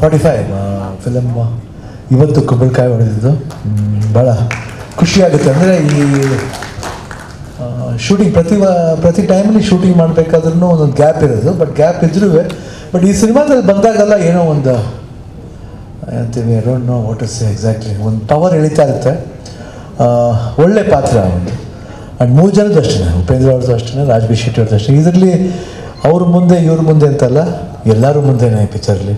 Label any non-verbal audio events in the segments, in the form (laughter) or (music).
Forty five film ಇವತ್ತು ಕುಂಬಳಕಾಯಿ ಹೊಡೆದಿದ್ದು. ಭಾಳ ಖುಷಿಯಾಗುತ್ತೆ. ಅಂದರೆ ಈ ಶೂಟಿಂಗ್ ಪ್ರತಿ ಪ್ರತಿ ಟೈಮಲ್ಲಿ ಶೂಟಿಂಗ್ ಮಾಡಬೇಕಾದ್ರೂ ಒಂದೊಂದು ಗ್ಯಾಪ್ ಇರೋದು. ಬಟ್ ಗ್ಯಾಪ್ ಇದ್ರೂ ಬಟ್ ಈ ಸಿನಿಮಾದಲ್ಲಿ ಬಂದಾಗಲ್ಲ ಏನೋ ಒಂದು ಅಂತೀವಿ don't know what is exactly ಒಂದು ಪವರ್ ಎಳಿತಾ ಇರುತ್ತೆ. ಒಳ್ಳೆ ಪಾತ್ರ ಒಂದು. ಆ್ಯಂಡ್ ಮೂರು ಜನದ್ದು ಅಷ್ಟೇ ಉಪೇಂದ್ರ ಅವ್ರದ್ದು ಅಷ್ಟೇ ರಾಜ್ಬಿ ಶೆಟ್ಟಿ ಅವ್ರದ್ದು ಅಷ್ಟೇ ಇದರಲ್ಲಿ ಅವ್ರ ಮುಂದೆ, ಇವ್ರ ಮುಂದೆ ಅಂತಲ್ಲ, ಎಲ್ಲರೂ ಮುಂದೆನೇ ಈ ಪಿಕ್ಚರ್ಲಿ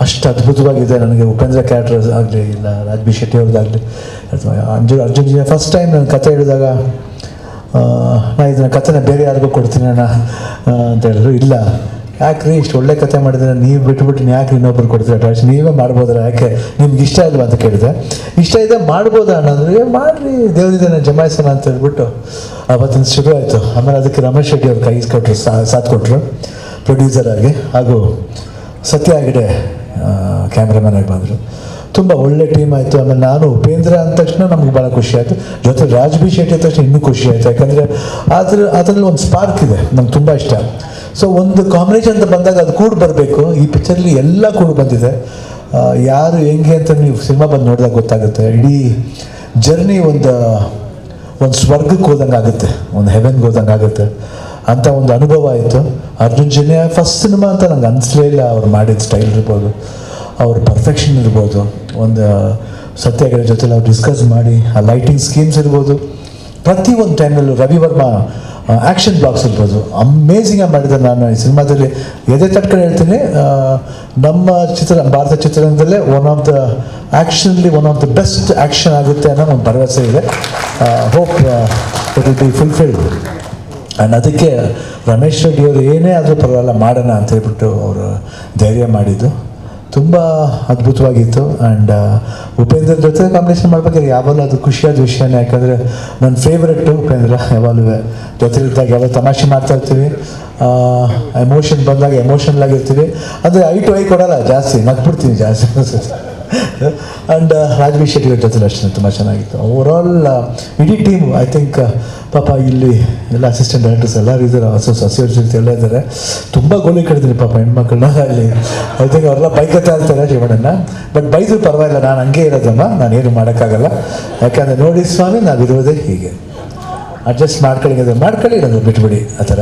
ಅಷ್ಟು ಅದ್ಭುತವಾಗಿದೆ ನನಗೆ. ಉಪೇಂದ್ರ ಕ್ಯಾರೆಕ್ಟರ್ ಆಗಲಿ ಇಲ್ಲ ರಾಜ್ಬಿ ಶೆಟ್ಟಿ ಅವ್ರದ್ದಾಗಲಿ ಅಂಜು ಅರ್ಜುನ್ ಫಸ್ಟ್ ಟೈಮ್ ನಾನು ಕತೆ ಹೇಳಿದಾಗ ಆ, ನಾ ಇದನ್ನ ಕಥೆನ ಬೇರೆ ಯಾರಿಗೂ ಕೊಡ್ತೀನಿ ಅಣ್ಣ ಅಂತ ಹೇಳಿದ್ರು. ಇಲ್ಲ ಯಾಕ್ರಿ ಇಷ್ಟು ಒಳ್ಳೆ ಕತೆ ಮಾಡಿದ್ರೆ ನೀವು ಬಿಟ್ಬಿಟ್ಟು ಯಾಕೆ ಇನ್ನೊಬ್ರು ಕೊಡ್ತೀರಾ? ನೀವೇ ಮಾಡ್ಬೋದ್ರ ಯಾಕೆ? ನಿಮ್ಗೆ ಇಷ್ಟ ಇಲ್ವಾ ಅಂತ ಕೇಳಿದೆ. ಇಷ್ಟ ಇದೆ ಮಾಡ್ಬೋದಾ ಅನ್ನೋದ್ರೆ ಅಂದ್ರೆ "ಏ, ಮಾಡ್ರಿ ದೇವರಿದ್ದಾನೆ ಜಮಾಯಿಸೋಣ ಅಂತ ಹೇಳ್ಬಿಟ್ಟು ಅವತ್ತಿನ ಶುರು ಆಯಿತು. ಆಮೇಲೆ ಅದಕ್ಕೆ ರಮೇಶ್ ಶೆಟ್ಟಿ ಅವ್ರು ಕೈ ಕೊಟ್ಟರು ಸಾಥ್ ಕೊಟ್ಟರು ಪ್ರೊಡ್ಯೂಸರ್ ಆಗಿ. ಹಾಗೂ ಸತ್ಯ ಹೆಗಡೆ ಕ್ಯಾಮ್ರಾಮನ್ ಆಗಿ ಬಂದರು. ತುಂಬ ಒಳ್ಳೆ ಟೀಮ್ ಆಯಿತು. ಆಮೇಲೆ ನಾನು ಉಪೇಂದ್ರ ಅಂದ ತಕ್ಷಣ ನಮ್ಗೆ ಭಾಳ ಖುಷಿ ಆಯಿತು. ಜೊತೆ ರಾಜ್ ಶೆಟ್ಟಿ ಅಂದ ತಕ್ಷಣ ಇನ್ನೂ ಖುಷಿ ಆಯಿತು. ಯಾಕಂದರೆ ಅದ್ರ ಅದರಲ್ಲಿ ಒಂದು ಸ್ಪಾರ್ಕ್ ಇದೆ. ನಂಗೆ ತುಂಬ ಇಷ್ಟ. ಸೊ ಒಂದು ಕಾಂಬಿನೇಷನ್ ಅಂತ ಬಂದಾಗ ಅದು ಕೂಡ ಬರಬೇಕು. ಈ ಪಿಕ್ಚರಲ್ಲಿ ಎಲ್ಲ ಕೂಡ ಬಂದಿದೆ. ಯಾರು ಹೆಂಗೆ ಅಂತ ನೀವು ಸಿನಿಮಾ ಬಂದು ನೋಡಿದಾಗ ಗೊತ್ತಾಗುತ್ತೆ. ಇಡೀ ಜರ್ನಿ ಒಂದು ಒಂದು ಸ್ವರ್ಗಕ್ಕೆ ಹೋದಂಗೆ ಆಗುತ್ತೆ. ಒಂದು ಹೆವೆನ್ಗೆ ಹೋದಂಗೆ ಆಗುತ್ತೆ. ಅಂತ ಒಂದು ಅನುಭವ ಆಯಿತು. ಅರ್ಜುನ್ ಜನ್ಯ ಫಸ್ಟ್ ಸಿನಿಮಾ ಅಂತ ನಂಗೆ ಅನಿಸ್ಲೇ ಇಲ್ಲ. ಅವ್ರು ಮಾಡಿದ ಸ್ಟೈಲ್ ಇರ್ಬೋದು, ಅವ್ರ ಪರ್ಫೆಕ್ಷನ್ ಇರ್ಬೋದು. ಒಂದು ಸತ್ಯಾಗ್ರಹ ಜೊತೆಲಿ ಅವ್ರು ಡಿಸ್ಕಸ್ ಮಾಡಿ, ಆ ಲೈಟಿಂಗ್ ಸ್ಕೀಮ್ಸ್ ಇರ್ಬೋದು. ಪ್ರತಿ ಒಂದು ಟೈಮಲ್ಲೂ ರವಿ ವರ್ಮಾ ಆ್ಯಕ್ಷನ್ ಬ್ಲಾಕ್ಸ್ ಇರ್ಬೋದು. ಅಮೇಝಿಂಗಾಗಿ ಮಾಡಿದ್ದೆ ನಾನು ಈ ಸಿನಿಮಾದಲ್ಲಿ ಎದೆ ತಟ್ಕೊಂಡು ಹೇಳ್ತೀನಿ ನಮ್ಮ ಚಿತ್ರ, ಭಾರತ ಚಿತ್ರರಂಗದಲ್ಲೇ one of the ಆ್ಯಕ್ಷನ್ಲಿ one of the best action ಆಗುತ್ತೆ ಅನ್ನೋ ಒಂದು ಭರವಸೆ ಇದೆ. Hope it will be fulfilled and ಅದಕ್ಕೆ ರಮೇಶ್ ರೆಡ್ಡಿ ಅವರು ಏನೇ ಆದರೂ ಪರವಾಗಿಲ್ಲ, ಮಾಡೋಣ ಅಂತ ಹೇಳ್ಬಿಟ್ಟು ಅವರು ಧೈರ್ಯ ಮಾಡಿದ್ದು. ತುಂಬ ಅದ್ಭುತವಾಗಿತ್ತು. ಆ್ಯಂಡ್ ಉಪೇಂದ್ರ ಜೊತೆ ಕಾಂಬಿನೇಷನ್ ಮಾಡ್ಬೇಕಾದ್ರೆ ಯಾವಾಗಲೂ ಅದು ಖುಷಿಯಾದ ವಿಷಯನೇ. ಯಾಕಂದರೆ ನನ್ನ ಫೇವ್ರೆಟ್ಟು ಉಪೇಂದ್ರ ಯಾವಾಗಲೂ ಜೊತೆಲಿದ್ದಾಗ ಯಾವಾಗ ತಮಾಷೆ ಮಾಡ್ತಾ ಇರ್ತೀವಿ. ಎಮೋಷನ್ ಬಂದಾಗ ಎಮೋಷನಲ್ ಆಗಿರ್ತೀವಿ. ಅಂದರೆ ಐ ಟು ಐ ಕೊಡಲ್ಲ, ಜಾಸ್ತಿ ನಗ್ಬಿಡ್ತೀನಿ ಜಾಸ್ತಿ. (laughs) ಆ್ಯಂಡ್ ರಾಜ್ಬಿ ಶೆಟ್ಟಿ ಅವ್ರ ಜೊತೆ ಅಷ್ಟೇ, ತುಂಬ ಚೆನ್ನಾಗಿತ್ತು. ಓವರ್ ಆಲ್ ಇಡೀ ಟೀಮ್ ಐ ಥಿಂಕ್ ಪಾಪ ಇಲ್ಲಿ ಎಲ್ಲ ಅಸಿಸ್ಟೆಂಟ್ ಡೈರೆಕ್ಟರ್ಸ್ ಎಲ್ಲರೂ ಇದ್ದಾರೆ ಜೊತೆ ಎಲ್ಲ ಇದ್ದಾರೆ. ತುಂಬ ಗೋಲಿ ಕಡಿದ್ರಿ ಪಾಪ ಹೆಣ್ಮಕ್ಳನ್ನ ಅಲ್ಲಿ ಐ ಥಿಂಕ್ ಅವರೆಲ್ಲ ಬೈಕತ್ತಾ ಇರ್ತಾರೆ ಜೀವನನ. ಬಟ್ ಬೈದ್ರು ಪರವಾಗಿಲ್ಲ, ನಾನು ಹಂಗೆ ಇರೋದಮ್ಮ ನಾನೇನು ಮಾಡೋಕ್ಕಾಗಲ್ಲ. ಯಾಕೆಂದರೆ ನೋಡಿ ಸ್ವಾಮಿ ನಾವಿರೋದೇ ಹೀಗೆ. ಅಡ್ಜಸ್ಟ್ ಮಾಡ್ಕೊಳ್ಳಿ, ಅದು ಮಾಡ್ಕೊಳ್ಳಿ, ಇರೋದು ಬಿಟ್ಬಿಡಿ, ಆ ಥರ.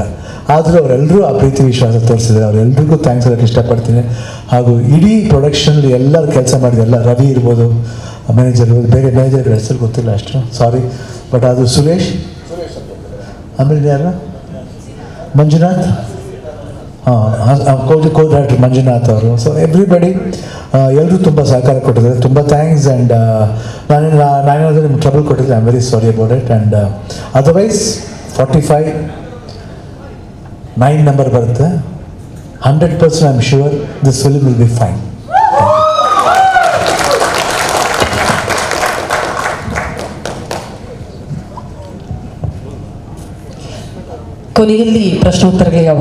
ಆದರೂ ಅವರೆಲ್ಲರೂ ಆ ಪ್ರೀತಿ ವಿಶ್ವಾಸ ತೋರಿಸಿದ್ದಾರೆ. ಅವರೆಲ್ಲರಿಗೂ ಥ್ಯಾಂಕ್ಸ್ ಹೇಳಕ್ಕೆ ಇಷ್ಟಪಡ್ತೀನಿ. ಹಾಗೂ ಇಡೀ ಪ್ರೊಡಕ್ಷನಲ್ಲಿ ಎಲ್ಲರೂ ಕೆಲಸ ಮಾಡಿದೆ ಎಲ್ಲ ರವಿ ಇರ್ಬೋದು ಮ್ಯಾನೇಜರ್ ಇರ್ಬೋದು, ಬೇರೆ ಮ್ಯಾನೇಜರ್ ಹೆಸರು ಗೊತ್ತಿಲ್ಲ ಅಷ್ಟು. ಸಾರಿ ಬಟ್ ಅದು ಸುರೇಶ್ ಆಮೇಲೆ ಯಾರು? ಮಂಜುನಾಥ್? ಹಾಂ ಕೋಟಿ ಕೋ ಡೈರೆಕ್ಟರ್ ಮಂಜುನಾಥ್ ಅವರು. ಸೊ ಎವ್ರಿಬಡಿ ಎಲ್ಲರೂ ತುಂಬ ಸಹಕಾರ ಕೊಟ್ಟಿದ್ದಾರೆ. ತುಂಬ ಥ್ಯಾಂಕ್ಸ್ ಆ್ಯಂಡ್ ನಾನು ನಾನೇನಾದರೂ ನಿಮ್ಗೆ ಟ್ರಬಲ್ ಕೊಟ್ಟಿದ್ದೆ I am very sorry about it and otherwise forty five nine number ಬರುತ್ತೆ. Hundred percent I am sure this film will be fine ಕೊನೆಯಲ್ಲಿ ಪ್ರಶ್ನೋತ್ತರಗಳಿಗೆ